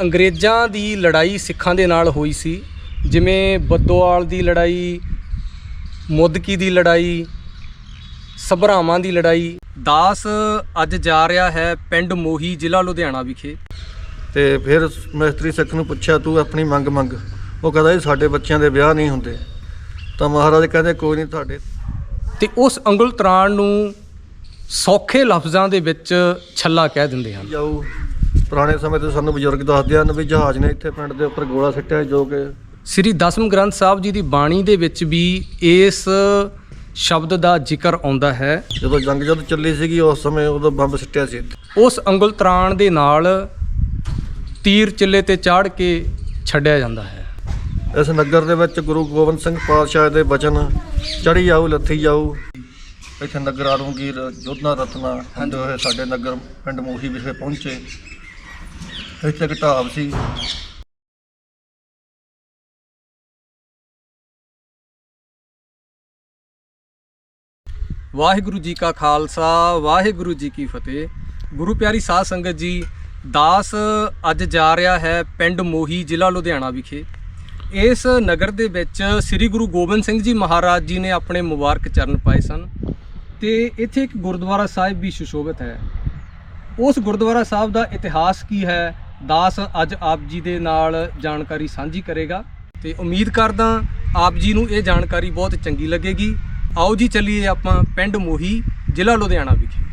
ਅੰਗਰੇਜ਼ਾਂ ਦੀ ਲੜਾਈ ਸਿੱਖਾਂ ਦੇ ਨਾਲ ਹੋਈ ਸੀ। ਜਿਵੇਂ ਬੱਦੋਵਾਲ ਦੀ ਲੜਾਈ ਮੁੱਦਕੀ ਦੀ ਲੜਾਈ ਸਭਰਾਵਾਂ ਦੀ ਲੜਾਈ। ਦਾਸ ਅੱਜ ਜਾ ਰਿਹਾ ਹੈ ਪਿੰਡ ਮੋਹੀ ਜ਼ਿਲ੍ਹਾ ਲੁਧਿਆਣਾ ਵਿਖੇ। ਤੇ ਫਿਰ ਮਿਸਤਰੀ ਸਿੱਖ ਨੂੰ ਪੁੱਛਿਆ ਤੂੰ ਆਪਣੀ ਮੰਗ ਮੰਗ। ਉਹ ਕਹਿੰਦਾ ਜੀ ਸਾਡੇ ਬੱਚਿਆਂ ਦੇ ਵਿਆਹ ਨਹੀਂ ਹੁੰਦੇ। ਤਾਂ ਮਹਾਰਾਜ ਕਹਿੰਦੇ ਕੋਈ ਨਹੀਂ ਤੁਹਾਡੇ ਤੇ ਉਸ ਅੰਗੁਲ ਤਰਾਣ ਨੂੰ ਸੌਖੇ ਲਫ਼ਜ਼ਾਂ ਦੇ ਵਿੱਚ ਛੱਲਾ ਕਹਿ ਦਿੰਦੇ ਹਨ। ਜਾਊ। ਪੁਰਾਣੇ ਸਮੇਂ ਤੇ ਸਾਨੂੰ ਬਜ਼ੁਰਗ ਦੱਸਦੇ ਹਨ ਵੀ ਜਹਾਜ਼ ਨੇ ਇੱਥੇ ਪਿੰਡ ਦੇ ਉੱਪਰ ਗੋਲਾ ਸਿੱਟਿਆ ਜੋ ਕਿ ਸ੍ਰੀ ਦਸਮ ਗ੍ਰੰਥ ਸਾਹਿਬ ਜੀ ਦੀ ਬਾਣੀ ਦੇ ਵਿੱਚ ਵੀ ਇਸ ਸ਼ਬਦ ਦਾ ਜ਼ਿਕਰ ਆਉਂਦਾ ਹੈ। ਜਦੋਂ ਜੰਗ ਜਦ ਚੱਲੀ ਸੀਗੀ ਉਸ ਸਮੇਂ ਉਦੋਂ ਬੰਬ ਸਿੱਟਿਆ ਸੀ। ਉਸ ਅੰਗੁਲ ਤਰਾਣ ਦੇ ਨਾਲ ਤੀਰ ਚਿੱਲੇ ਤੇ ਚਾੜ ਕੇ ਛੱਡਿਆ ਜਾਂਦਾ ਹੈ। ਇਸ ਨਗਰ ਦੇ ਵਿੱਚ ਗੁਰੂ ਗੋਬਿੰਦ ਸਿੰਘ ਪਾਤਸ਼ਾਹ ਦੇ ਬਚਨ ਚੜੀ ਜਾਊ ਲੱਥੀ ਜਾਊ ਇੱਥੇ ਨਗਰ ਆਲਮਗੀਰ ਜੋਧਨਾ ਰਤਨਾ ਹੁੰਦੇ ਹੋਏ ਸਾਡੇ ਨਗਰ ਪਿੰਡ ਮੋਹੀ ਵਿਖੇ ਪਹੁੰਚੇ। ਇੱਥੇ ਇੱਕ ਸੀ। ਵਾਹਿਗੁਰੂ ਜੀ ਕਾ ਖਾਲਸਾ, ਵਾਹਿਗੁਰੂ ਜੀ ਕੀ ਫਤਿਹ। ਗੁਰੂ ਪਿਆਰੀ ਸਾਧ ਸੰਗਤ ਜੀ, ਦਾਸ ਅੱਜ ਜਾ ਰਿਹਾ ਹੈ ਪਿੰਡ ਮੋਹੀ, ਜ਼ਿਲ੍ਹਾ ਲੁਧਿਆਣਾ ਵਿਖੇ। ਇਸ ਨਗਰ ਦੇ ਵਿੱਚ ਸ੍ਰੀ ਗੁਰੂ ਗੋਬਿੰਦ ਸਿੰਘ ਜੀ ਮਹਾਰਾਜ ਜੀ ਨੇ ਆਪਣੇ ਮੁਬਾਰਕ ਚਰਨ ਪਾਏ ਸਨ ਤੇ ਇੱਥੇ ਇੱਕ ਗੁਰਦੁਆਰਾ ਸਾਹਿਬ ਵੀ ਸੁਸ਼ੋਭਿਤ ਹੈ। ਉਸ ਗੁਰਦੁਆਰਾ ਸਾਹਿਬ ਦਾ ਇਤਿਹਾਸ ਕੀ ਹੈ? ਦਾਸ ਅੱਜ ਆਪ ਜੀ ਦੇ ਨਾਲ ਜਾਣਕਾਰੀ ਸਾਂਝੀ ਕਰੇਗਾ ਤੇ ਉਮੀਦ ਕਰਦਾ ਆਪ ਜੀ ਨੂੰ ਇਹ ਜਾਣਕਾਰੀ ਬਹੁਤ ਚੰਗੀ ਲੱਗੇਗੀ। ਆਓ ਜੀ ਚੱਲੀਏ ਆਪਾਂ ਪਿੰਡ ਮੋਹੀ, ਜ਼ਿਲ੍ਹਾ ਲੁਧਿਆਣਾ ਵਿਖੇ।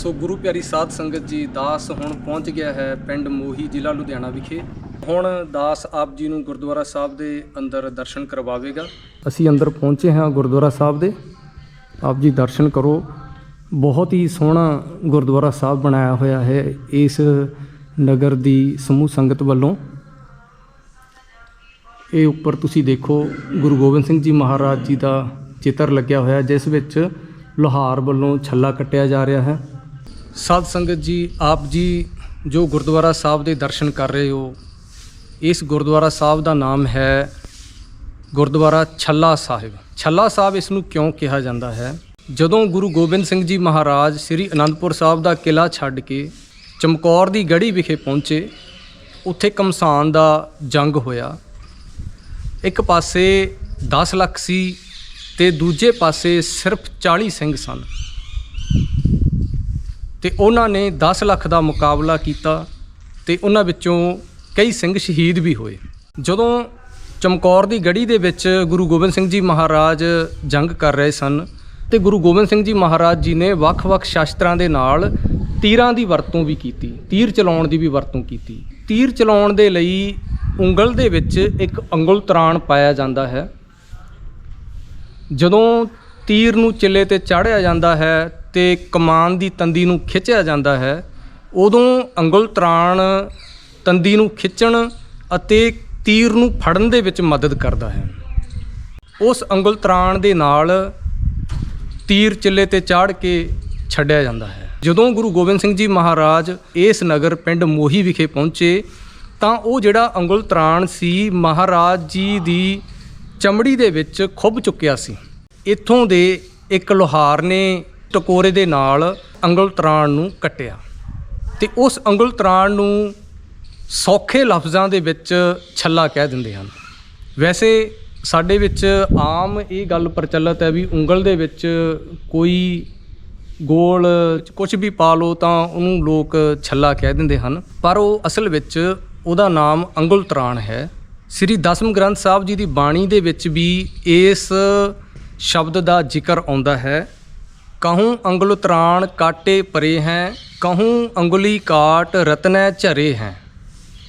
ਸੋ ਗੁਰੂ ਪਿਆਰੀ ਸਾਧ ਸੰਗਤ ਜੀ, ਦਾਸ ਹੁਣ ਪਹੁੰਚ ਗਿਆ ਹੈ ਪਿੰਡ ਮੋਹੀ ਜ਼ਿਲ੍ਹਾ ਲੁਧਿਆਣਾ ਵਿਖੇ। ਹੁਣ ਦਾਸ ਆਪ ਜੀ ਨੂੰ ਗੁਰਦੁਆਰਾ ਸਾਹਿਬ ਦੇ ਅੰਦਰ ਦਰਸ਼ਨ ਕਰਵਾਵੇਗਾ। ਅਸੀਂ ਅੰਦਰ ਪਹੁੰਚੇ ਹਾਂ ਗੁਰਦੁਆਰਾ ਸਾਹਿਬ ਦੇ। ਆਪ ਜੀ ਦਰਸ਼ਨ ਕਰੋ। ਬਹੁਤ ਹੀ ਸੋਹਣਾ ਗੁਰਦੁਆਰਾ ਸਾਹਿਬ ਬਣਾਇਆ ਹੋਇਆ ਹੈ ਇਸ ਨਗਰ ਦੀ ਸਮੂਹ ਸੰਗਤ ਵੱਲੋਂ। ਇਹ ਉੱਪਰ ਤੁਸੀਂ ਦੇਖੋ ਗੁਰੂ ਗੋਬਿੰਦ ਸਿੰਘ ਜੀ ਮਹਾਰਾਜ ਜੀ ਦਾ ਚਿੱਤਰ ਲੱਗਿਆ ਹੋਇਆ, ਜਿਸ ਵਿੱਚ ਲੋਹਾਰ ਵੱਲੋਂ ਛੱਲਾ ਕੱਟਿਆ ਜਾ ਰਿਹਾ ਹੈ। ਸਾਧ ਸੰਗਤ ਜੀ, ਆਪ ਜੀ ਜੋ ਗੁਰਦੁਆਰਾ ਸਾਹਿਬ ਦੇ ਦਰਸ਼ਨ ਕਰ ਰਹੇ ਹੋ, ਇਸ ਗੁਰਦੁਆਰਾ ਸਾਹਿਬ ਦਾ ਨਾਮ ਹੈ ਗੁਰਦੁਆਰਾ ਛੱਲਾ ਸਾਹਿਬ। ਛੱਲਾ ਸਾਹਿਬ ਇਸ ਨੂੰ ਕਿਉਂ ਕਿਹਾ ਜਾਂਦਾ ਹੈ? ਜਦੋਂ ਗੁਰੂ ਗੋਬਿੰਦ ਸਿੰਘ ਜੀ ਮਹਾਰਾਜ ਸ੍ਰੀ ਅਨੰਦਪੁਰ ਸਾਹਿਬ ਦਾ ਕਿਲਾ ਛੱਡ ਕੇ ਚਮਕੌਰ ਦੀ ਗੜੀ ਵਿਖੇ ਪਹੁੰਚੇ, ਉੱਥੇ ਕਮਸਾਨ ਦਾ ਜੰਗ ਹੋਇਆ। ਇੱਕ ਪਾਸੇ 10 ਲੱਖ ਸੀ ਤੇ ਦੂਜੇ ਪਾਸੇ ਸਿਰਫ 40 ਸਿੰਘ ਸਨ। ਤੇ ਉਹਨਾਂ ਨੇ 10 ਲੱਖ ਦਾ ਮੁਕਾਬਲਾ ਕੀਤਾ ਤੇ ਉਹਨਾਂ ਵਿੱਚੋਂ ਕਈ ਸਿੰਘ ਸ਼ਹੀਦ ਵੀ ਹੋਏ। ਜਦੋਂ ਚਮਕੌਰ ਦੀ ਗੜੀ ਦੇ ਵਿੱਚ ਗੁਰੂ ਗੋਬਿੰਦ ਸਿੰਘ ਜੀ ਮਹਾਰਾਜ ਜੰਗ ਕਰ ਰਹੇ ਸਨ ਤੇ ਗੁਰੂ ਗੋਬਿੰਦ ਸਿੰਘ ਜੀ ਮਹਾਰਾਜ ਜੀ ਨੇ ਵੱਖ-ਵੱਖ ਸ਼ਾਸਤਰਾਂ ਦੇ ਨਾਲ ਤੀਰਾਂ ਦੀ ਵਰਤੋਂ ਵੀ ਕੀਤੀ, ਤੀਰ ਚਲਾਉਣ ਦੀ ਵੀ ਵਰਤੋਂ ਕੀਤੀ। ਤੀਰ ਚਲਾਉਣ ਦੇ ਲਈ ਉਂਗਲ ਦੇ ਵਿੱਚ ਇੱਕ ਅੰਗੁਲ ਤਰਾਣ ਪਾਇਆ ਜਾਂਦਾ ਹੈ। ਜਦੋਂ ਤੀਰ ਨੂੰ ਚਿੱਲੇ ਤੇ ਚਾੜਿਆ ਜਾਂਦਾ ਹੈ ਤੇ ਕਮਾਨ ਦੀ ਤੰਦੀ ਨੂੰ ਖਿੱਚਿਆ ਜਾਂਦਾ ਹੈ, ਉਦੋਂ ਅੰਗੁਲ ਤਰਾਣ ਤੰਦੀ ਨੂੰ ਖਿੱਚਣ ਅਤੇ ਤੀਰ ਨੂੰ ਫੜਨ ਦੇ ਵਿੱਚ ਮਦਦ ਕਰਦਾ ਹੈ। ਉਸ ਅੰਗੁਲ ਤਰਾਣ ਦੇ ਨਾਲ ਤੀਰ ਚਿੱਲੇ ਤੇ ਚਾੜ ਕੇ ਛੱਡਿਆ ਜਾਂਦਾ ਹੈ। ਜਦੋਂ ਗੁਰੂ ਗੋਬਿੰਦ ਸਿੰਘ ਜੀ ਮਹਾਰਾਜ ਇਸ ਨਗਰ ਪਿੰਡ ਮੋਹੀ ਵਿਖੇ ਪਹੁੰਚੇ, ਤਾਂ ਉਹ ਜਿਹੜਾ ਅੰਗੁਲ ਤਰਾਣ ਸੀ, ਮਹਾਰਾਜ ਜੀ ਦੀ ਚਮੜੀ ਦੇ ਵਿੱਚ ਖੁੱਭ ਚੁੱਕਿਆ ਸੀ। ਇੱਥੋਂ ਦੇ ਇੱਕ ਲੋਹਾਰ ਨੇ ਟਕੋਰੇ ਦੇ ਨਾਲ ਅੰਗੁਲ ਤਰਾਣ ਨੂੰ ਕੱਟਿਆ। ਤੇ ਉਸ ਅੰਗੁਲ ਤਰਾਣ ਨੂੰ ਸੌਖੇ ਲਫ਼ਜ਼ਾਂ ਦੇ ਵਿੱਚ ਛੱਲਾ ਕਹਿ ਦਿੰਦੇ ਹਨ। ਵੈਸੇ ਸਾਡੇ ਵਿੱਚ ਆਮ ਇਹ ਗੱਲ ਪ੍ਰਚਲਿਤ ਹੈ ਵੀ ਉਂਗਲ ਦੇ ਵਿੱਚ ਕੋਈ ਗੋਲ ਕੁਝ ਵੀ ਪਾ ਲਓ ਤਾਂ ਉਹਨੂੰ ਲੋਕ ਛੱਲਾ ਕਹਿ ਦਿੰਦੇ ਹਨ। ਪਰ ਉਹ ਅਸਲ ਵਿੱਚ ਉਹਦਾ ਨਾਮ ਅੰਗੁਲ ਤਰਾਣ ਹੈ। ਸ੍ਰੀ ਦਸਮ ਗ੍ਰੰਥ ਸਾਹਿਬ ਜੀ ਦੀ ਬਾਣੀ ਦੇ ਵਿੱਚ ਵੀ ਇਸ ਸ਼ਬਦ ਦਾ ਜ਼ਿਕਰ ਆਉਂਦਾ ਹੈ। ਕਹੂੰ ਅੰਗੁਲ ਤਰਾਣ ਕਾਟੇ ਪਰੇ ਹੈ ਕਹੂੰ ਅੰਗੁਲੀ ਕਾਟ ਰਤਨੈ ਝਰੇ ਹੈ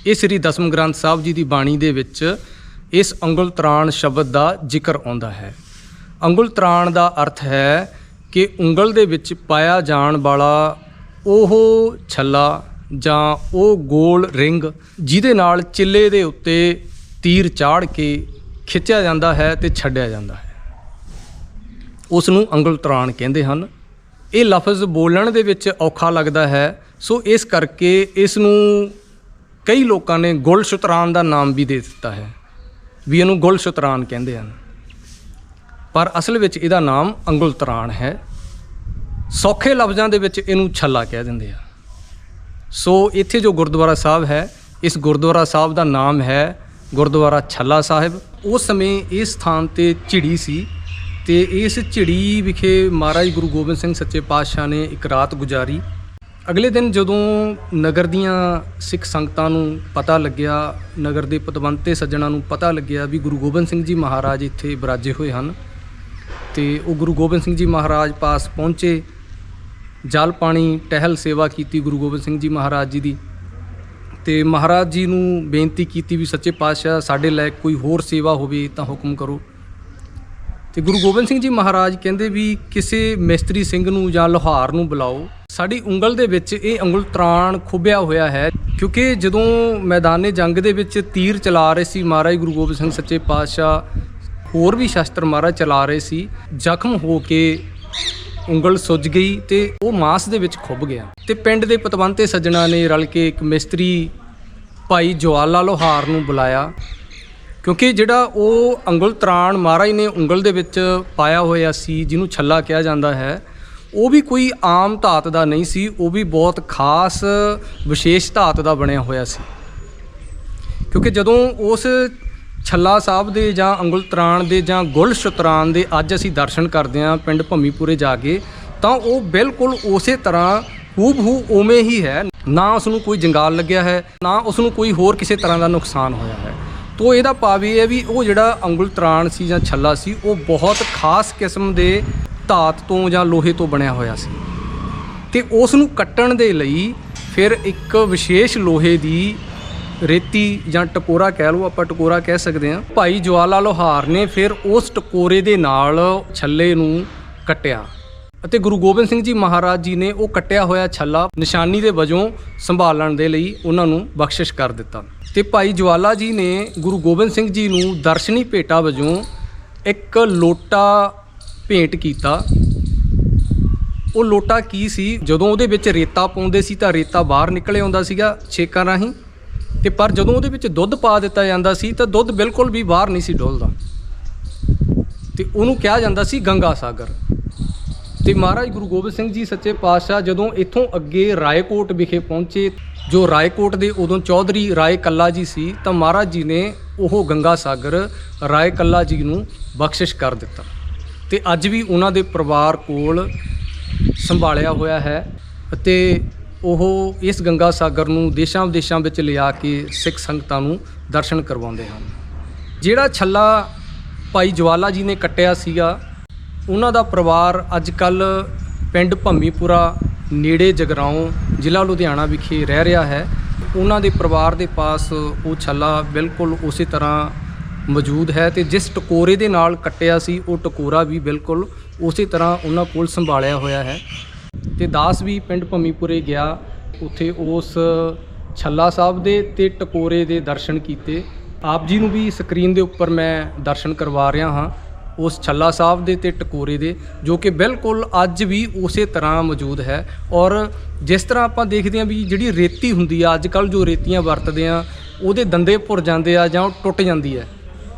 ਇਹ ਸ੍ਰੀ ਦਸਮ ਗ੍ਰੰਥ ਸਾਹਿਬ ਜੀ ਦੀ ਬਾਣੀ ਦੇ ਵਿੱਚ ਇਸ ਅੰਗੁਲ ਤਰਾਣ ਸ਼ਬਦ ਦਾ ਜ਼ਿਕਰ ਆਉਂਦਾ ਹੈ ਅੰਗੁਲ ਤਰਾਣ ਦਾ ਅਰਥ ਹੈ ਕਿ ਉਂਗਲ ਦੇ ਵਿੱਚ ਪਾਇਆ ਜਾਣ ਵਾਲਾ ਉਹ ਛੱਲਾ ਜਾਂ ਉਹ ਗੋਲ ਰਿੰਗ ਜਿਹਦੇ ਨਾਲ ਚਿੱਲੇ ਦੇ ਉੱਤੇ ਤੀਰ ਚਾੜ ਕੇ ਖਿੱਚਿਆ ਜਾਂਦਾ ਹੈ ਤੇ ਛੱਡਿਆ ਜਾਂਦਾ ਹੈ ਉਸ ਨੂੰ ਅੰਗੁਲ ਤਰਾਣ ਕਹਿੰਦੇ ਹਨ। ਇਹ ਲਫ਼ਜ਼ ਬੋਲਣ ਦੇ ਵਿੱਚ ਔਖਾ ਲੱਗਦਾ ਹੈ। ਸੋ ਇਸ ਕਰਕੇ ਇਸ ਨੂੰ ਕਈ ਲੋਕਾਂ ਨੇ ਗੁਲ ਸ਼ੁਤਰਾਨ ਦਾ ਨਾਮ ਵੀ ਦੇ ਦਿੱਤਾ ਹੈ। ਵੀ ਇਹਨੂੰ ਗੁਲ ਸ਼ੁਤਰਾਨ ਕਹਿੰਦੇ ਹਨ। ਪਰ ਅਸਲ ਵਿੱਚ ਇਹਦਾ ਨਾਮ ਅੰਗੁਲ ਤਰਾਣ ਹੈ। ਸੌਖੇ ਲਫ਼ਜ਼ਾਂ ਦੇ ਵਿੱਚ ਇਹਨੂੰ ਛੱਲਾ ਕਹਿ ਦਿੰਦੇ ਆ। ਸੋ ਇੱਥੇ ਜੋ ਗੁਰਦੁਆਰਾ ਸਾਹਿਬ ਹੈ, ਇਸ ਗੁਰਦੁਆਰਾ ਸਾਹਿਬ ਦਾ ਨਾਮ ਹੈ ਗੁਰਦੁਆਰਾ ਛੱਲਾ ਸਾਹਿਬ। ਉਸ ਸਮੇਂ ਇਸ ਸਥਾਨ ਤੇ ਝਿੜੀ ਸੀ। ਤੇ ਇਸ ਝਿੜੀ ਵਿਖੇ ਮਹਾਰਾਜ ਗੁਰੂ ਗੋਬਿੰਦ ਸਿੰਘ ਸੱਚੇ ਪਾਤਸ਼ਾਹ ਨੇ ਇੱਕ ਰਾਤ ਗੁਜ਼ਾਰੀ। ਅਗਲੇ ਦਿਨ ਜਦੋਂ ਨਗਰ ਦੀਆਂ ਸਿੱਖ ਸੰਗਤਾਂ ਨੂੰ ਪਤਾ ਲੱਗਿਆ, ਨਗਰ ਦੇ ਪਤਵੰਤੇ ਸੱਜਣਾ ਨੂੰ ਪਤਾ ਲੱਗਿਆ ਵੀ ਗੁਰੂ ਗੋਬਿੰਦ ਸਿੰਘ ਜੀ ਮਹਾਰਾਜ ਇੱਥੇ ਬਰਾਜੇ ਹੋਏ ਹਨ ਤੇ ਉਹ ਗੁਰੂ ਗੋਬਿੰਦ ਸਿੰਘ ਜੀ ਮਹਾਰਾਜ ਪਾਸ ਪਹੁੰਚੇ। ਜਲ ਪਾਣੀ ਟਹਿਲ ਸੇਵਾ ਕੀਤੀ ਗੁਰੂ ਗੋਬਿੰਦ ਸਿੰਘ ਜੀ ਮਹਾਰਾਜ ਜੀ ਦੀ ਤੇ ਮਹਾਰਾਜ ਜੀ ਨੂੰ ਬੇਨਤੀ ਕੀਤੀ ਵੀ ਸੱਚੇ ਪਾਤਸ਼ਾਹ, ਸਾਡੇ ਲਾਇਕ ਕੋਈ ਹੋਰ ਸੇਵਾ ਹੋਵੇ ਤਾਂ ਹੁਕਮ ਕਰੋ। ਤੇ ਗੁਰੂ ਗੋਬਿੰਦ ਸਿੰਘ ਜੀ ਮਹਾਰਾਜ ਕਹਿੰਦੇ ਵੀ ਕਿਸੇ ਮਿਸਤਰੀ ਸਿੰਘ ਨੂੰ ਜਾਂ ਲੋਹਾਰ ਨੂੰ ਬੁਲਾਓ। ਸਾਡੀ ਉਂਗਲ ਦੇ ਵਿੱਚ ਇਹ ਉਂਗਲ ਤਰਾਣ ਖੁੱਬਿਆ ਹੋਇਆ ਹੈ, ਕਿਉਂਕਿ ਜਦੋਂ ਮੈਦਾਨੇ ਜੰਗ ਦੇ ਵਿੱਚ ਤੀਰ ਚਲਾ ਰਹੇ ਸੀ, ਮਹਾਰਾਜ ਗੁਰੂ ਗੋਬਿੰਦ ਸਿੰਘ ਸੱਚੇ ਪਾਤਸ਼ਾਹ, ਹੋਰ ਵੀ ਸ਼ਸਤਰ ਮਹਾਰਾਜ ਚਲਾ ਰਹੇ ਸੀ, ਜ਼ਖਮ ਹੋ ਕੇ ਉਂਗਲ ਸੁੱਜ ਗਈ ਤੇ ਉਹ ਮਾਸ ਦੇ ਵਿੱਚ ਖੁੱਭ ਗਿਆ। ਤੇ ਪਿੰਡ ਦੇ ਪਤਵੰਤੇ ਸੱਜਣਾ ਨੇ ਰਲ ਕੇ ਇੱਕ ਮਿਸਤਰੀ ਭਾਈ ਜਵਾਲਾ ਲੋਹਾਰ ਨੂੰ ਬੁਲਾਇਆ। ਕਿਉਂਕਿ ਜਿਹੜਾ ਉਹ ਅੰਗੁਲ ਤਰਾਣ ਮਹਾਰਾਜ ਨੇ ਉਂਗਲ ਦੇ ਵਿੱਚ ਪਾਇਆ ਹੋਇਆ ਸੀ, ਜਿਹਨੂੰ ਛੱਲਾ ਕਿਹਾ ਜਾਂਦਾ ਹੈ, ਉਹ ਵੀ ਕੋਈ ਆਮ ਧਾਤ ਦਾ ਨਹੀਂ ਸੀ, ਉਹ ਵੀ ਬਹੁਤ ਖਾਸ, ਵਿਸ਼ੇਸ਼ ਧਾਤ ਦਾ ਬਣਿਆ ਹੋਇਆ ਸੀ। ਕਿਉਂਕਿ ਜਦੋਂ ਉਸ ਛੱਲਾ ਸਾਹਿਬ ਦੇ ਜਾਂ ਅੰਗੁਲ ਤਰਾਣ ਦੇ ਜਾਂ ਗੁਲ ਸ਼ਤਰਾਨ ਦੇ ਅੱਜ ਅਸੀਂ ਦਰਸ਼ਨ ਕਰਦੇ ਹਾਂ ਪਿੰਡ ਭੰਮੀਪੁਰੇ ਜਾ ਕੇ, ਤਾਂ ਉਹ ਬਿਲਕੁਲ ਉਸੇ ਤਰ੍ਹਾਂ ਹੂਬਹੂ ਉਵੇਂ ਹੀ ਹੈ। ਨਾ ਉਸ ਨੂੰ ਕੋਈ ਜੰਗਾਲ ਲੱਗਿਆ ਹੈ, ਨਾ ਉਸ ਨੂੰ ਕੋਈ ਹੋਰ ਕਿਸੇ ਤਰ੍ਹਾਂ ਦਾ ਨੁਕਸਾਨ ਹੋਇਆ ਹੈ। ਤੋ ਇਹਦਾ ਭਾਵ ਇਹ ਹੈ ਵੀ ਉਹ ਜਿਹੜਾ ਅੰਗੁਲ ਤਰਾਣ ਸੀ ਜਾਂ ਛੱਲਾ ਸੀ, ਉਹ ਬਹੁਤ ਖਾਸ ਕਿਸਮ ਦੇ ਧਾਤ ਤੋਂ ਜਾਂ ਲੋਹੇ ਤੋਂ ਬਣਿਆ ਹੋਇਆ ਸੀ। ਤੇ ਉਸ ਨੂੰ ਕੱਟਣ ਦੇ ਲਈ ਫਿਰ ਇੱਕ ਵਿਸ਼ੇਸ਼ ਲੋਹੇ ਦੀ ਰੇਤੀ ਜਾਂ ਟਕੋਰਾ ਕਹਿ ਲਓ, ਆਪਾਂ ਟਕੋਰਾ ਕਹਿ ਸਕਦੇ ਹਾਂ। ਭਾਈ ਜਵਾਲਾ ਲੋਹਾਰ ਨੇ ਫਿਰ ਉਸ ਟਕੋਰੇ ਦੇ ਨਾਲ ਛੱਲੇ ਨੂੰ ਕੱਟਿਆ। ਅਤੇ ਗੁਰੂ ਗੋਬਿੰਦ ਸਿੰਘ ਜੀ ਮਹਾਰਾਜ ਜੀ ਨੇ ਉਹ ਕੱਟਿਆ ਹੋਇਆ ਛੱਲਾ ਨਿਸ਼ਾਨੀ ਦੇ ਵਜੋਂ ਸੰਭਾਲਣ ਦੇ ਲਈ ਉਹਨਾਂ ਨੂੰ ਬਖਸ਼ਿਸ਼ ਕਰ ਦਿੱਤਾ। ਤੇ ਭਾਈ ਜਵਾਲਾ ਜੀ ਨੇ ਗੁਰੂ ਗੋਬਿੰਦ ਸਿੰਘ ਜੀ ਨੂੰ ਦਰਸ਼ਨੀ ਭੇਟਾ ਵਜੋਂ ਇੱਕ ਲੋਟਾ ਭੇਂਟ ਕੀਤਾ। ਉਹ ਲੋਟਾ ਕੀ ਸੀ? ਜਦੋਂ ਉਹਦੇ ਵਿੱਚ ਰੇਤਾ ਪਾਉਂਦੇ ਸੀ ਤਾਂ ਰੇਤਾ ਬਾਹਰ ਨਿਕਲੇ ਆਉਂਦਾ ਸੀਗਾ ਛੇਕਾਂ ਰਾਹੀਂ। ਤੇ ਪਰ ਜਦੋਂ ਉਹਦੇ ਵਿੱਚ ਦੁੱਧ ਪਾ ਦਿੱਤਾ ਜਾਂਦਾ ਸੀ ਤਾਂ ਦੁੱਧ ਬਿਲਕੁਲ ਵੀ ਬਾਹਰ ਨਹੀਂ ਸੀ ਡੁੱਲਦਾ। ਤੇ ਉਹਨੂੰ ਕਿਹਾ ਜਾਂਦਾ ਸੀ ਗੰਗਾ ਸਾਗਰ। ਤੇ ਮਹਾਰਾਜ ਗੁਰੂ ਗੋਬਿੰਦ ਸਿੰਘ ਜੀ ਸੱਚੇ ਪਾਤਸ਼ਾਹ ਜਦੋਂ ਇੱਥੋਂ ਅੱਗੇ ਰਾਏਕੋਟ ਵਿਖੇ ਪਹੁੰਚੇ ਜੋ ਰਾਏਕੋਟ ਦੇ ਉਦੋਂ ਚੌਧਰੀ ਰਾਏ ਕੱਲਾ ਜੀ ਸੀ, ਤਾਂ ਮਹਾਰਾਜ ਜੀ ਨੇ ਉਹ ਗੰਗਾ ਸਾਗਰ ਰਾਏ ਕੱਲਾ ਜੀ ਨੂੰ ਬਖਸ਼ਿਸ਼ ਕਰ ਦਿੱਤਾ। ਤੇ ਅੱਜ ਵੀ ਉਹਨਾਂ ਦੇ ਪਰਿਵਾਰ ਕੋਲ ਸੰਭਾਲਿਆ ਹੋਇਆ ਹੈ ਅਤੇ ਉਹ ਇਸ ਗੰਗਾ ਸਾਗਰ ਨੂੰ ਦੇਸ਼ਾਂ ਵਿਦੇਸ਼ਾਂ ਵਿੱਚ ਲਿਆ ਕੇ ਸਿੱਖ ਸੰਗਤਾਂ ਨੂੰ ਦਰਸ਼ਨ ਕਰਵਾਉਂਦੇ ਹਨ। ਜਿਹੜਾ ਛੱਲਾ ਭਾਈ ਜਵਾਲਾ ਜੀ ਨੇ ਕੱਟਿਆ ਸੀਗਾ, ਉਹਨਾਂ ਦਾ ਪਰਿਵਾਰ ਅੱਜ ਕੱਲ ਪਿੰਡ ਭੰਮੀਪੁਰਾ, ਨੇੜੇ ਜਗਰਾਉਂ ਜ਼ਿਲ੍ਹਾ ਲੁਧਿਆਣਾ ਵਿਖੇ ਰਹਿ ਰਿਹਾ ਹੈ। ਉਹਨਾਂ ਦੇ ਪਰਿਵਾਰ ਦੇ ਪਾਸ ਉਹ ਛੱਲਾ ਬਿਲਕੁਲ ਉਸੇ ਤਰ੍ਹਾਂ ਮੌਜੂਦ ਹੈ ਤੇ ਜਿਸ ਟਕੋਰੇ ਦੇ ਨਾਲ ਕੱਟਿਆ ਸੀ, ਉਹ ਟਕੋਰਾ ਵੀ ਬਿਲਕੁਲ ਉਸੇ ਤਰ੍ਹਾਂ ਉਹਨਾਂ ਕੋਲ ਸੰਭਾਲਿਆ ਹੋਇਆ ਹੈ। ਤੇ ਦਾਸ ਵੀ ਪਿੰਡ ਭੰਮੀਪੁਰੇ ਗਿਆ। ਉੱਥੇ ਉਸ ਛੱਲਾ ਸਾਹਿਬ ਦੇ ਤੇ ਟਕੋਰੇ ਦੇ ਦਰਸ਼ਨ ਕੀਤੇ। ਆਪ ਜੀ ਨੂੰ ਵੀ ਸਕਰੀਨ ਦੇ ਉੱਪਰ ਮੈਂ ਦਰਸ਼ਨ ਕਰਵਾ ਰਿਹਾ ਹਾਂ। ਉਸ ਛੱਲਾ ਸਾਹਿਬ ਦੇ ਤੇ ਟਕੋਰੇ ਦੇ, ਜੋ ਕਿ ਬਿਲਕੁਲ ਅੱਜ ਵੀ ਉਸੇ ਤਰ੍ਹਾਂ ਮੌਜੂਦ ਹੈ। ਔਰ ਜਿਸ ਤਰ੍ਹਾਂ ਆਪਾਂ ਦੇਖਦੇ ਹਾਂ ਵੀ ਜਿਹੜੀ ਰੇਤੀ ਹੁੰਦੀ ਆ ਅੱਜ ਕੱਲ ਜੋ ਰੇਤੀਆਂ ਵਰਤਦੇ ਆ, ਉਹਦੇ ਦੰਦੇ ਭੁਰ ਜਾਂਦੇ ਆ ਜਾਂ ਉਹ ਟੁੱਟ ਜਾਂਦੀ ਹੈ।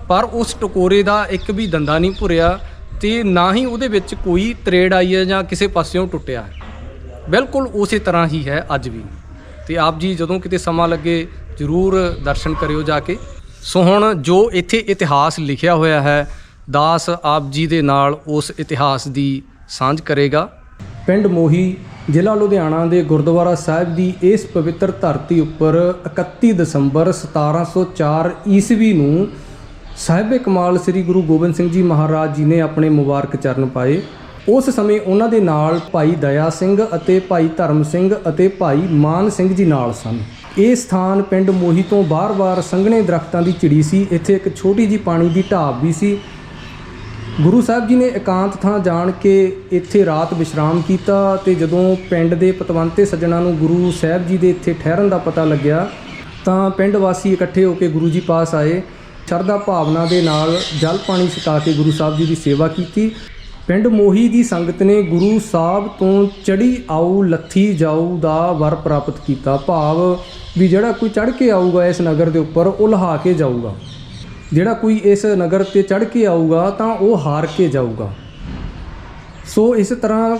ਪਰ ਉਸ ਟਕੋਰੇ ਦਾ ਇੱਕ ਵੀ ਦੰਦਾ ਨਹੀਂ ਭੁਰਿਆ ਤੇ ਨਾ ਹੀ ਉਹਦੇ ਵਿੱਚ ਕੋਈ ਤਰੇੜ ਆਈ ਹੈ ਜਾਂ ਕਿਸੇ ਪਾਸਿਓਂ ਟੁੱਟਿਆ ਬਿਲਕੁਲ ਉਸੇ ਤਰ੍ਹਾਂ ਹੀ ਹੈ ਅੱਜ ਵੀ। ਤੇ ਆਪ ਜੀ ਜਦੋਂ ਕਿਤੇ ਸਮਾਂ ਲੱਗੇ, ਜ਼ਰੂਰ ਦਰਸ਼ਨ ਕਰਿਓ ਜਾ ਕੇ। ਸੋ ਹੁਣ ਜੋ ਇੱਥੇ ਇਤਿਹਾਸ ਲਿਖਿਆ ਹੋਇਆ ਹੈ ਦਾਸ ਆਪ ਜੀ ਦੇ ਨਾਲ ਉਸ ਇਤਿਹਾਸ ਦੀ ਸਾਂਝ ਕਰੇਗਾ। ਪਿੰਡ ਮੋਹੀ, ਜ਼ਿਲ੍ਹਾ ਲੁਧਿਆਣਾ ਦੇ ਗੁਰਦੁਆਰਾ ਸਾਹਿਬ ਦੀ ਇਸ ਪਵਿੱਤਰ ਧਰਤੀ ਉੱਪਰ 31 ਦਸੰਬਰ 1704 ਈਸਵੀ ਨੂੰ ਸਾਹਿਬੇ ਕਮਾਲ ਸ੍ਰੀ ਗੁਰੂ ਗੋਬਿੰਦ ਸਿੰਘ ਜੀ ਮਹਾਰਾਜ ਜੀ ਨੇ ਆਪਣੇ ਮੁਬਾਰਕ ਚਰਨ ਪਾਏ। ਉਸ ਸਮੇਂ ਉਹਨਾਂ ਦੇ ਨਾਲ ਭਾਈ ਦਇਆ ਸਿੰਘ ਅਤੇ ਭਾਈ ਧਰਮ ਸਿੰਘ ਅਤੇ ਭਾਈ ਮਾਨ ਸਿੰਘ ਜੀ ਨਾਲ ਸਨ। ਇਹ ਸਥਾਨ ਪਿੰਡ ਮੋਹੀ ਤੋਂ ਬਾਰ-ਬਾਰ ਸੰਘਣੇ ਦਰਖਤਾਂ ਦੀ ਚਿੜੀ ਸੀ। ਇੱਥੇ ਇੱਕ ਛੋਟੀ ਜੀ ਪਾਣੀ ਦੀ ਢਾਬ ਵੀ ਸੀ। ਗੁਰੂ ਸਾਹਿਬ ਜੀ ਨੇ ਇਕਾਂਤ ਥਾਂ ਜਾਣ ਕੇ ਇੱਥੇ ਰਾਤ ਵਿਸ਼ਰਾਮ ਕੀਤਾ ਤੇ ਜਦੋਂ ਪਿੰਡ ਦੇ ਪਤਵੰਤੇ ਸੱਜਣਾ ਨੂੰ ਗੁਰੂ ਸਾਹਿਬ ਜੀ ਦੇ ਇੱਥੇ ਠਹਿਰਨ ਦਾ ਪਤਾ ਲੱਗਿਆ, ਤਾਂ ਪਿੰਡ ਵਾਸੀ ਇਕੱਠੇ ਹੋ ਕੇ ਗੁਰੂ ਜੀ ਪਾਸ ਆਏ। ਸ਼ਰਧਾ ਭਾਵਨਾ ਦੇ ਨਾਲ ਜਲ ਪਾਣੀ ਛਕਾ ਕੇ ਗੁਰੂ ਸਾਹਿਬ ਜੀ ਦੀ ਸੇਵਾ ਕੀਤੀ। ਪਿੰਡ ਮੋਹੀ ਦੀ ਸੰਗਤ ਨੇ ਗੁਰੂ ਸਾਹਿਬ ਤੋਂ ਚੜੀ ਆਊ ਲੱਥੀ ਜਾਊ ਦਾ ਵਰ ਪ੍ਰਾਪਤ ਕੀਤਾ। ਭਾਵ ਵੀ ਜਿਹੜਾ ਕੋਈ ਚੜ ਕੇ ਆਊਗਾ ਇਸ ਨਗਰ ਦੇ ਉੱਪਰ, ਉਹ ਲਹਾ ਕੇ ਜਾਊਗਾ। ਜਿਹੜਾ ਕੋਈ ਇਸ ਨਗਰ ਤੇ ਚੜ ਕੇ ਆਊਗਾ ਤਾਂ ਉਹ ਹਾਰ ਕੇ ਜਾਊਗਾ। ਸੋ ਇਸ ਤਰ੍ਹਾਂ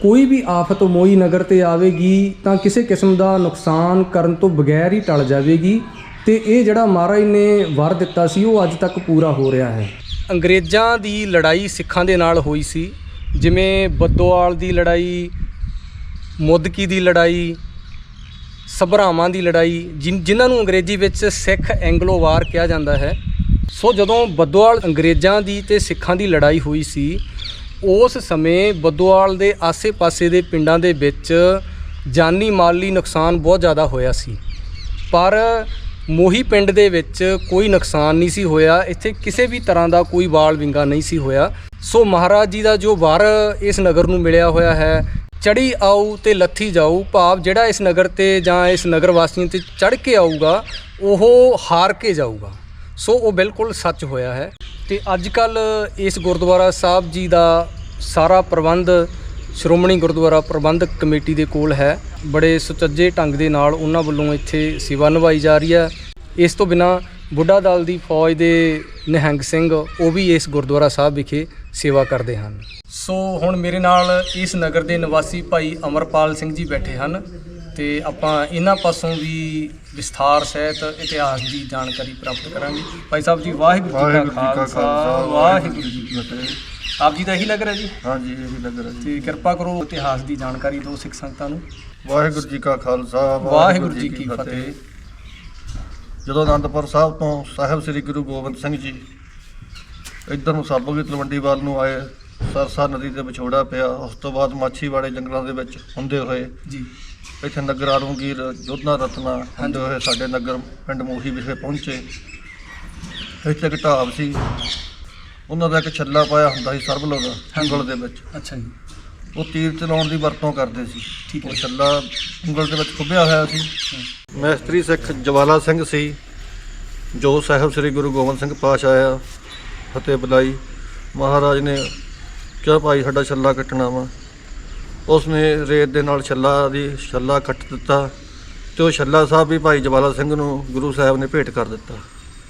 ਕੋਈ ਵੀ ਆਫਤ ਮੋਈ ਨਗਰ ਤੇ ਆਵੇਗੀ ਤਾਂ ਕਿਸੇ ਕਿਸਮ ਦਾ ਨੁਕਸਾਨ ਕਰਨ ਤੋਂ ਬਗੈਰ ਹੀ ਟਲ ਜਾਵੇਗੀ ਤੇ ਇਹ ਜਿਹੜਾ ਮਹਾਰਾਜ ਨੇ ਵਰ ਦਿੱਤਾ ਸੀ, ਉਹ ਅੱਜ ਤੱਕ ਪੂਰਾ ਹੋ ਰਿਹਾ ਹੈ। ਅੰਗਰੇਜ਼ਾਂ ਦੀ ਲੜਾਈ ਸਿੱਖਾਂ ਦੇ ਨਾਲ ਹੋਈ ਸੀ, ਜਿਵੇਂ ਬੱਦੋਵਾਲ ਦੀ ਲੜਾਈ, ਮੁੱਦਕੀ ਦੀ ਲੜਾਈ, ਸਭਰਾਵਾਂ ਦੀ ਲੜਾਈ, ਜਿਨ- ਜਿਨ੍ਹਾਂ ਨੂੰ ਅੰਗਰੇਜ਼ੀ ਵਿੱਚ ਸਿੱਖ ਐਂਗਲੋ ਵਾਰ ਕਿਹਾ ਜਾਂਦਾ ਹੈ। ਸੋ ਜਦੋਂ ਬੱਦੋਵਾਲ ਅੰਗਰੇਜ਼ਾਂ ਦੀ ਤੇ ਸਿੱਖਾਂ ਦੀ ਲੜਾਈ ਹੋਈ ਸੀ, ਉਸ ਸਮੇਂ ਬੱਦੋਵਾਲ ਦੇ ਆਸੇ-ਪਾਸੇ ਦੇ ਪਿੰਡਾਂ ਦੇ ਵਿੱਚ ਜਾਨੀ ਮਾਲੀ ਨੁਕਸਾਨ ਬਹੁਤ ਜ਼ਿਆਦਾ ਹੋਇਆ ਸੀ। ਪਰ ਮੋਹੀ ਪਿੰਡ ਦੇ ਵਿੱਚ ਕੋਈ ਨੁਕਸਾਨ ਨਹੀਂ ਸੀ ਹੋਇਆ, ਇੱਥੇ ਕਿਸੇ ਵੀ ਤਰ੍ਹਾਂ ਦਾ ਕੋਈ ਵਾਲ ਵਿੰਗਾ ਨਹੀਂ ਸੀ ਹੋਇਆ। ਸੋ ਮਹਾਰਾਜ ਜੀ ਦਾ ਜੋ ਵਰ ਇਸ ਨਗਰ ਨੂੰ ਮਿਲਿਆ ਹੋਇਆ ਹੈ ਚੜੀ ਆਉ ਤੇ ਲੱਥੀ ਜਾਊ, ਭਾਵ ਜਿਹੜਾ ਇਸ ਨਗਰ ਤੇ ਜਾਂ ਇਸ ਨਗਰ ਵਾਸੀਆਂ ਤੇ ਚੜ ਕੇ ਆਊਗਾ, ਉਹ ਹਾਰ ਕੇ ਜਾਊਗਾ। ਸੋ ਉਹ ਬਿਲਕੁਲ ਸੱਚ ਹੋਇਆ ਹੈ। ਤੇ ਅੱਜ ਕੱਲ ਇਸ ਗੁਰਦੁਆਰਾ ਸਾਹਿਬ ਜੀ ਦਾ ਸਾਰਾ ਪ੍ਰਬੰਧ, ਸ਼੍ਰੋਮਣੀ ਗੁਰਦੁਆਰਾ ਪ੍ਰਬੰਧਕ ਕਮੇਟੀ ਦੇ ਕੋਲ ਹੈ। ਬੜੇ ਸੁਚੱਜੇ ਢੰਗ ਦੇ ਨਾਲ ਉਹਨਾਂ ਵੱਲੋਂ ਇੱਥੇ ਸੇਵਾ ਨਿਭਾਈ ਜਾ ਰਹੀ ਹੈ। ਇਸ ਤੋਂ ਬਿਨਾ ਬੁੱਢਾ ਦਲ ਦੀ ਫੌਜ ਦੇ ਨਿਹੰਗ ਸਿੰਘ ਉਹ ਵੀ ਇਸ ਗੁਰਦੁਆਰਾ ਸਾਹਿਬ ਵਿਖੇ ਸੇਵਾ ਕਰਦੇ ਹਨ। ਸੋ ਹੁਣ ਮੇਰੇ ਨਾਲ ਇਸ ਨਗਰ ਦੇ ਨਿਵਾਸੀ ਭਾਈ ਅਮਰਪਾਲ ਸਿੰਘ ਜੀ ਬੈਠੇ ਹਨ। ਤੇ ਆਪਾਂ ਇਹਨਾਂ ਪਾਸੋਂ ਵੀ ਵਿਸਥਾਰ ਸਹਿਤ ਇਤਿਹਾਸ ਦੀ ਜਾਣਕਾਰੀ ਪ੍ਰਾਪਤ ਕਰਾਂਗੇ। ਭਾਈ ਸਾਹਿਬ ਜੀ ਵਾਹਿਗੁਰੂ ਜੀ ਕਾ ਖਾਲਸਾ ਵਾਹਿਗੁਰੂ ਜੀ ਕੀ ਫਤਿਹ। ਆਪ ਜੀ ਦਾ ਇਹੀ ਲੱਗ ਰਿਹਾ ਜੀ? ਹਾਂਜੀ ਇਹ ਲੱਗ ਰਿਹਾ ਜੀ। ਤੇ ਕਿਰਪਾ ਕਰੋ ਇਤਿਹਾਸ ਦੀ ਜਾਣਕਾਰੀ ਦਿਓ ਸਿੱਖ ਸੰਗਤਾਂ ਨੂੰ। ਵਾਹਿਗੁਰੂ ਜੀ ਕਾ ਖਾਲਸਾ ਵਾਹਿਗੁਰੂ ਜੀ ਕੀ ਫਤਿਹ। ਜਦੋਂ ਅਨੰਦਪੁਰ ਸਾਹਿਬ ਤੋਂ ਸਾਹਿਬ ਸ੍ਰੀ ਗੁਰੂ ਗੋਬਿੰਦ ਸਿੰਘ ਜੀ ਇੱਧਰ ਨੂੰ ਸਾਬੋ ਦੀ ਤਲਵੰਡੀ ਵੱਲ ਨੂੰ ਆਏ ਸਰਸਾ ਨਦੀ ਤੇ ਵਿਛੋੜਾ ਪਿਆ ਉਸ ਤੋਂ ਬਾਅਦ ਮਾਛੀਵਾੜੇ ਜੰਗਲਾਂ ਦੇ ਵਿੱਚ ਹੁੰਦੇ ਹੋਏ ਜੀ। ਇੱਥੇ ਨਗਰ ਆਲਮਗੀਰ ਜੋਧਨਾ ਰਤਨਾ ਹੁੰਦੇ ਹੋਏ ਸਾਡੇ ਨਗਰ ਪਿੰਡ ਮੋਹੀ ਵਿਖੇ ਪਹੁੰਚੇ। ਇੱਥੇ ਇੱਕ ਢਾਬ ਸੀ। ਉਹਨਾਂ ਦਾ ਇੱਕ ਛੱਲਾ ਪਾਇਆ ਹੁੰਦਾ ਸੀ ਸਰਬਲੋ ਦਾ ਉਂਗਲ ਦੇ ਵਿੱਚ। ਅੱਛਾ ਜੀ। ਉਹ ਤੀਰ ਚਲਾਉਣ ਦੀ ਵਰਤੋਂ ਕਰਦੇ ਸੀ। ਠੀਕ ਹੈ। ਉਹ ਛੱਲਾ ਉਂਗਲ ਦੇ ਵਿੱਚ ਖੁੱਭਿਆ ਹੋਇਆ ਸੀ। ਮੈਸਤਰੀ ਸਿੱਖ ਜਵਾਲਾ ਸਿੰਘ ਸੀ ਜੋ ਸਾਹਿਬ ਸ੍ਰੀ ਗੁਰੂ ਗੋਬਿੰਦ ਸਿੰਘ ਪਾਤਸ਼ਾਹ ਆ ਫਤਿਹ ਬੁਲਾਈ। ਮਹਾਰਾਜ ਨੇ ਕਿਹਾ ਭਾਈ ਸਾਡਾ ਛੱਲਾ ਕੱਟਣਾ ਵਾ। ਉਸ ਨੇ ਰੇਤ ਦੇ ਨਾਲ ਛੱਲਾ ਦੀ ਛੱਲਾ ਕੱਟ ਦਿੱਤਾ ਤੇ ਉਹ ਛੱਲਾ ਸਾਹਿਬ ਵੀ ਭਾਈ ਜਵਾਲਾ ਸਿੰਘ ਨੂੰ ਗੁਰੂ ਸਾਹਿਬ ਨੇ ਭੇਟ ਕਰ ਦਿੱਤਾ।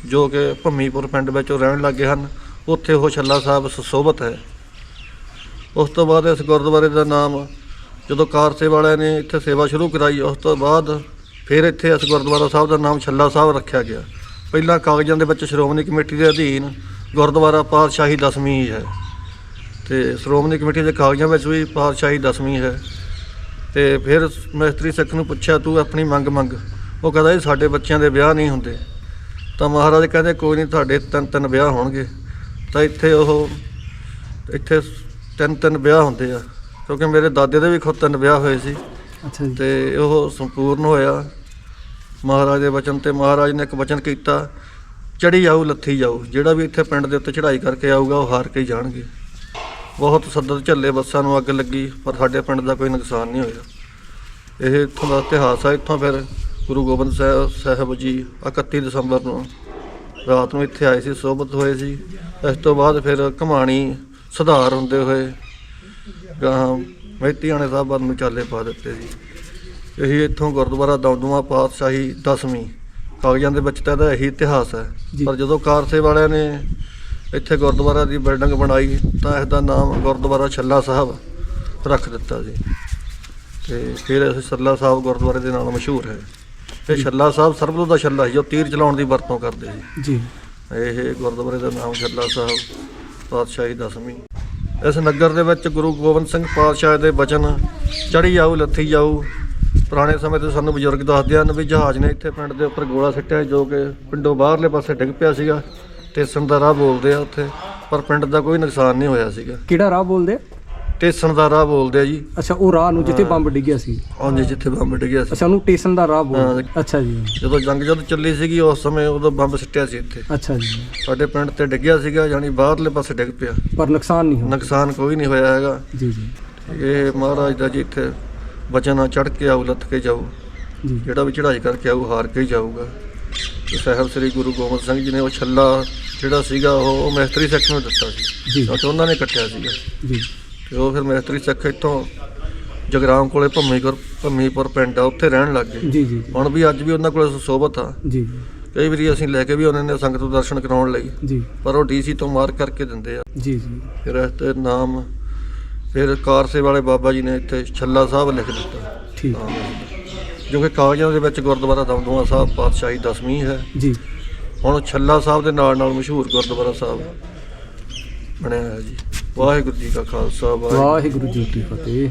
ਜੋ ਕਿ ਭੰਮੀਪੁਰ ਪਿੰਡ ਵਿੱਚ ਉਹ ਰਹਿਣ ਲੱਗੇ ਹਨ। ਉੱਥੇ ਉਹ ਛੱਲਾ ਸਾਹਿਬ ਸੁਸੋਭਿਤ ਹੈ। ਉਸ ਤੋਂ ਬਾਅਦ ਇਸ ਗੁਰਦੁਆਰੇ ਦਾ ਨਾਮ ਜਦੋਂ ਕਾਰ ਸੇਵਾ ਵਾਲਿਆਂ ਨੇ ਇੱਥੇ ਸੇਵਾ ਸ਼ੁਰੂ ਕਰਾਈ, ਉਸ ਤੋਂ ਬਾਅਦ ਫਿਰ ਇੱਥੇ ਇਸ ਗੁਰਦੁਆਰਾ ਸਾਹਿਬ ਦਾ ਨਾਮ ਛੱਲਾ ਸਾਹਿਬ ਰੱਖਿਆ ਗਿਆ। ਪਹਿਲਾਂ ਕਾਗਜ਼ਾਂ ਦੇ ਵਿੱਚ ਸ਼੍ਰੋਮਣੀ ਕਮੇਟੀ ਦੇ ਅਧੀਨ ਗੁਰਦੁਆਰਾ ਪਾਤਸ਼ਾਹੀ ਦਸਵੀਂ ਹੈ। ਤੇ ਸ਼੍ਰੋਮਣੀ ਕਮੇਟੀ ਦੇ ਕਾਗਜ਼ਾਂ ਵਿੱਚ ਵੀ ਪਾਤਸ਼ਾਹੀ ਦਸਵੀਂ ਹੈ। ਤੇ ਫਿਰ ਮਿਸਤਰੀ ਸਿੱਖ ਨੂੰ ਪੁੱਛਿਆ ਤੂੰ ਆਪਣੀ ਮੰਗ ਮੰਗ। ਉਹ ਕਹਿੰਦਾ ਜੀ ਸਾਡੇ ਬੱਚਿਆਂ ਦੇ ਵਿਆਹ ਨਹੀਂ ਹੁੰਦੇ। ਤਾਂ ਮਹਾਰਾਜ ਕਹਿੰਦੇ ਕੋਈ ਨਹੀਂ ਤੁਹਾਡੇ ਤਿੰਨ ਤਿੰਨ ਵਿਆਹ ਹੋਣਗੇ। ਤਾਂ ਇੱਥੇ ਉਹ ਇੱਥੇ ਤਿੰਨ ਤਿੰਨ ਵਿਆਹ ਹੁੰਦੇ ਆ। ਕਿਉਂਕਿ ਮੇਰੇ ਦਾਦੇ ਦੇ ਵੀ ਖੁਦ ਤਿੰਨ ਵਿਆਹ ਹੋਏ ਸੀ। ਅੱਛਾ ਜੀ। ਤੇ ਉਹ ਸੰਪੂਰਨ ਹੋਇਆ। ਮਹਾਰਾਜ ਦੇ ਵਚਨ ਤੇ ਮਹਾਰਾਜ ਨੇ ਇੱਕ ਵਚਨ ਕੀਤਾ ਚੜੀ ਜਾਊ ਲੱਥੀ ਜਾਊ ਜਿਹੜਾ ਵੀ ਇੱਥੇ ਪਿੰਡ ਦੇ ਉੱਤੇ ਚੜ੍ਹਾਈ ਕਰਕੇ ਆਊਗਾ ਉਹ ਹਾਰ ਕੇ ਜਾਣਗੇ। ਬਹੁਤ ਸੱਦਤ ਝੱਲੇ ਬੱਸਾਂ ਨੂੰ ਅੱਗ ਲੱਗੀ ਪਰ ਸਾਡੇ ਪਿੰਡ ਦਾ ਕੋਈ ਨੁਕਸਾਨ ਨਹੀਂ ਹੋਇਆ। ਇਹ ਇੱਥੋਂ ਦਾ ਇਤਿਹਾਸ ਹੈ ਇੱਥੋਂ ਫਿਰ ਗੁਰੂ ਗੋਬਿੰਦ ਸਾਹਿਬ ਸਾਹਿਬ ਜੀ 31 ਦਸੰਬਰ ਨੂੰ ਰਾਤ ਨੂੰ ਇੱਥੇ ਆਏ ਸੀ ਸੋਭਤ ਹੋਏ ਸੀ। ਇਸ ਤੋਂ ਬਾਅਦ ਫਿਰ ਕਮਾਣੀ ਸੁਧਾਰ ਹੁੰਦੇ ਹੋਏ ਗਾਹਾਂ ਮਹਿਤੀਆਣੇ ਸਾਹਿਬ ਨੂੰ ਚਾਲੇ ਪਾ ਦਿੱਤੇ ਸੀ ਇਹੀ ਇੱਥੋਂ ਗੁਰਦੁਆਰਾ ਦਮਦਮਾ ਪਾਤਸ਼ਾਹੀ 10ਵੀਂ ਕਾਗਜ਼ਾਂ ਦੇ ਵਿੱਚ ਤਾਂ ਇਹਦਾ ਇਹੀ ਇਤਿਹਾਸ ਹੈ। ਪਰ ਜਦੋਂ ਕਾਰਸੇ ਵਾਲਿਆਂ ਨੇ ਇੱਥੇ ਗੁਰਦੁਆਰਾ ਦੀ ਬਿਲਡਿੰਗ ਬਣਾਈ ਤਾਂ ਇਸ ਦਾ ਨਾਮ ਗੁਰਦੁਆਰਾ ਛੱਲਾ ਸਾਹਿਬ ਰੱਖ ਦਿੱਤਾ ਸੀ ਤੇ ਫਿਰ ਇਹ ਛੱਲਾ ਸਾਹਿਬ ਗੁਰਦੁਆਰੇ ਦੇ ਨਾਲ ਮਸ਼ਹੂਰ ਹੈ। ਇਹ ਛੱਲਾ ਸਾਹਿਬ ਸਰਬਲੋ ਦਾ ਛੱਲਾ ਸੀ ਜੋ ਤੀਰ ਚਲਾਉਣ ਦੀ ਵਰਤੋਂ ਕਰਦੇ ਸੀ। ਜੀ। ਇਹ ਗੁਰਦੁਆਰੇ ਦਾ ਨਾਮ ਛੱਲਾ ਸਾਹਿਬ ਪਾਤਸ਼ਾਹੀ ਦਸਵੀਂ। ਇਸ ਨਗਰ ਦੇ ਵਿੱਚ ਗੁਰੂ ਗੋਬਿੰਦ ਸਿੰਘ ਪਾਤਸ਼ਾਹ ਦੇ ਬਚਨ ਚੜੀ ਜਾਊ ਲੱਥੀ ਜਾਊ ਪੁਰਾਣੇ ਸਮੇਂ ਤੇ ਸਾਨੂੰ ਬਜ਼ੁਰਗ ਦੱਸਦੇ ਹਨ ਵੀ ਜਹਾਜ਼ ਨੇ ਇੱਥੇ ਪਿੰਡ ਦੇ ਉੱਪਰ ਗੋਲਾ ਸਿੱਟਿਆ ਜੋ ਕਿ ਪਿੰਡੋਂ ਬਾਹਰਲੇ ਪਾਸੇ ਡਿੱਗ ਪਿਆ ਸੀਗਾ। ਟੇਸਣ ਦਾ ਰਾਹ ਬੋਲਦੇ ਆ ਉੱਥੇ ਪਰ ਪਿੰਡ ਦਾ ਕੋਈ ਨੁਕਸਾਨ ਨਹੀਂ ਹੋਇਆ ਸੀਗਾ। ਕਿਹੜਾ ਰਾਹ ਬੋਲਦੇ? ਆ? ਟੇਸਣ ਦਾ ਰਾਹ ਬੋਲਦੇ ਆ ਜੀ। ਅੱਛਾ ਉਹ ਰਾਹ ਨੂੰ ਜਿੱਥੇ ਬੰਬ ਡਿੱਗਿਆ ਸੀ। ਹਾਂਜੀ ਜਿੱਥੇ ਬੰਬ ਡਿੱਗਿਆ ਸੀ। ਅੱਛਾ ਉਹਨੂੰ ਟੇਸ਼ਨ ਦਾ ਰਾਹ ਬੋਲਦੇ। ਅੱਛਾ ਜੀ। ਜਦੋਂ ਜੰਗ ਜਦ ਚੱਲੀ ਸੀਗੀ ਉਸ ਸਮੇਂ ਉਦੋਂ ਬੰਬ ਸਿੱਟਿਆ ਸੀ ਇੱਥੇ। ਅੱਛਾ ਜੀ। ਸਾਡੇ ਪਿੰਡ ਤੇ ਡਿੱਗਿਆ ਸੀਗਾ ਯਾਨੀ ਬਾਹਰਲੇ ਪਾਸੇ ਡਿੱਗ ਪਿਆ। ਪਰ ਨੁਕਸਾਨ ਨਹੀਂ ਹੋਇਆ। ਨੁਕਸਾਨ ਕੋਈ ਨਹੀਂ ਹੋਇਆ ਹੈਗਾ। ਜੀ ਜੀ। ਇਹ ਮਹਾਰਾਜ ਦਾ ਜੀ ਇੱਥੇ ਬਚਨ ਚੜ ਕੇ ਆਊ ਲੱਥ ਕੇ ਜਾਊ ਜੀ। ਜਿਹੜਾ ਵੀ ਚੜਾਈ ਕਰਕੇ ਆਊ ਹਾਰ ਕੇ ਹੀ ਜਾਊਗਾ। ਸਾਹਿਬ ਸ੍ਰੀ ਗੁਰੂ ਗੋਬਿੰਦ ਸਿੰਘ ਜੀ ਨੇ ਉਹ ਛੱਲਾ ਜਿਹੜਾ ਸੀਗਾ ਉਹ ਮੈਸਤਰੀ ਸਿੱਖ ਨੂੰ ਦਿੱਤਾ ਸੀ। ਜੀ। ਕਿਉਂਕਿ ਉਹਨਾਂ ਨੇ ਕੱਟਿਆ ਸੀਗਾ। ਜੀ। ਤੇ ਉਹ ਫਿਰ ਮੈਸਤਰੀ ਸਿੱਖ ਇੱਥੋਂ ਜਗਰਾਮ ਕੋਲੇ ਭੰਮੀਪੁਰ ਭੰਮੀਪੁਰ ਪਿੰਡ ਆ ਉੱਥੇ ਰਹਿਣ ਲੱਗ ਗਏ। ਜੀ ਜੀ ਹੁਣ ਵੀ ਅੱਜ ਵੀ ਉਹਨਾਂ ਕੋਲੇ ਸੋਭਤ ਆ। ਜੀ। ਕਈ ਵਾਰੀ ਅਸੀਂ ਲੈ ਕੇ ਵੀ ਉਹਨਾਂ ਨੇ ਸੰਗਤ ਨੂੰ ਦਰਸ਼ਨ ਕਰਾਉਣ ਲਈ। ਜੀ। ਪਰ ਉਹ ਡੀਸੀ ਤੋਂ ਮਾਰ ਕਰਕੇ ਦਿੰਦੇ ਆ। ਜੀ ਜੀ। ਫਿਰ ਇਸ ਤੇ ਨਾਮ ਫਿਰ ਕਾਰਸੇ ਵਾਲੇ ਬਾਬਾ ਜੀ ਨੇ ਇੱਥੇ ਛੱਲਾ ਸਾਹਿਬ ਲਿਖ ਦਿੱਤਾ। ਠੀਕ। ਜੋ ਕਿ ਕਾਗਜ਼ਾਂ ਦੇ ਵਿੱਚ ਗੁਰਦੁਆਰਾ ਦਮਦਮਾ ਸਾਹਿਬ ਪਾਤਸ਼ਾਹੀ ਦਸਵੀਂ ਹੈ। ਜੀ। ਹੁਣ ਛੱਲਾ ਸਾਹਿਬ ਦੇ ਨਾਲ ਨਾਲ ਮਸ਼ਹੂਰ ਗੁਰਦੁਆਰਾ ਸਾਹਿਬ ਬਣਿਆ ਹੋਇਆ ਜੀ। ਵਾਹਿਗੁਰੂ ਜੀ ਕਾ ਖਾਲਸਾ ਵਾਹਿਗੁਰੂ ਜੀ ਕੀ ਫਤਿਹ।